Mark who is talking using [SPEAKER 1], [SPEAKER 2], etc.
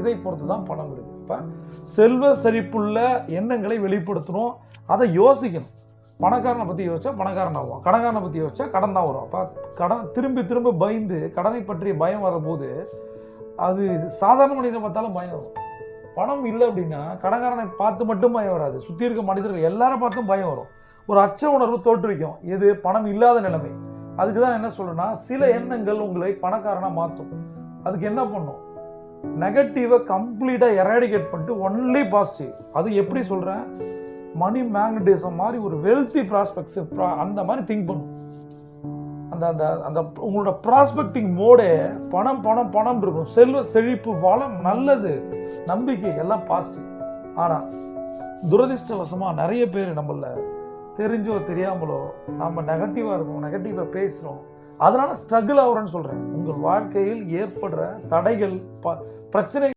[SPEAKER 1] இதை பொறுத்து தான் பணம் இருக்கு. இப்போ செல்வ செழிப்புள்ள எண்ணங்களை வெளிப்படுத்தணும். அதை யோசிக்கணும். பணக்காரனை பற்றி யோசிச்சா பணக்காரன் ஆகும் கடன்காரனை பற்றி யோசிச்சா கடன் தான் வரும். அப்போ கடன் திரும்பி திரும்ப பயந்து கடனை பற்றிய பயம் வரும்போது அது சாதாரண மனிதனை பார்த்தாலும் பயம் வரும். பணம் இல்லை அப்படின்னா கடன்காரனை பார்த்து மட்டும் பயம் வராது. சுற்றி இருக்க மனிதர்கள் எல்லாரும் பார்த்தும் பயம் வரும். ஒரு அச்ச உணர்வு தோற்றுவிக்கும். எது? பணம் இல்லாத நிலைமை. அதுக்கு தான் என்ன சொல்லணும்னா சில எண்ணங்கள் உங்களை பணக்காரனாக மாற்றும் அதுக்கு என்ன பண்ணும்? நெகட்டிவை கம்ப்ளீட்டாக எராடிகேட் பண்ணிட்டு ஒன்லி பாசிட்டிவ் அது எப்படி சொல்கிறேன் மணி மேக்னட்டிசம் மாதிரி ஒரு வெல்த்தி ப்ராஸ்பெக்ட்ஸ் அந்த மாதிரி திங்க் பண்ணும். அந்த அந்த அந்த உங்களோட ப்ராஸ்பெக்டிங் மோடே பணம் பணம் பணம் இருக்கும். செல்வ செழிப்பு வளம் நல்லது நம்பிக்கை எல்லாம் பாசிட்டிவ் ஆனால் துரதிர்ஷ்டவசமாக நிறைய பேர் நம்மள தெரிஞ்சோ தெரியாமலோ நம்ம நெகட்டிவாக இருக்கோம் நெகட்டிவாக பேசுகிறோம் அதனால ஸ்ட்ரகிள் ஆகுறேன்னு சொல்கிறேன் உங்கள் வாழ்க்கையில் ஏற்படுற தடைகள் ப பிரச்சனை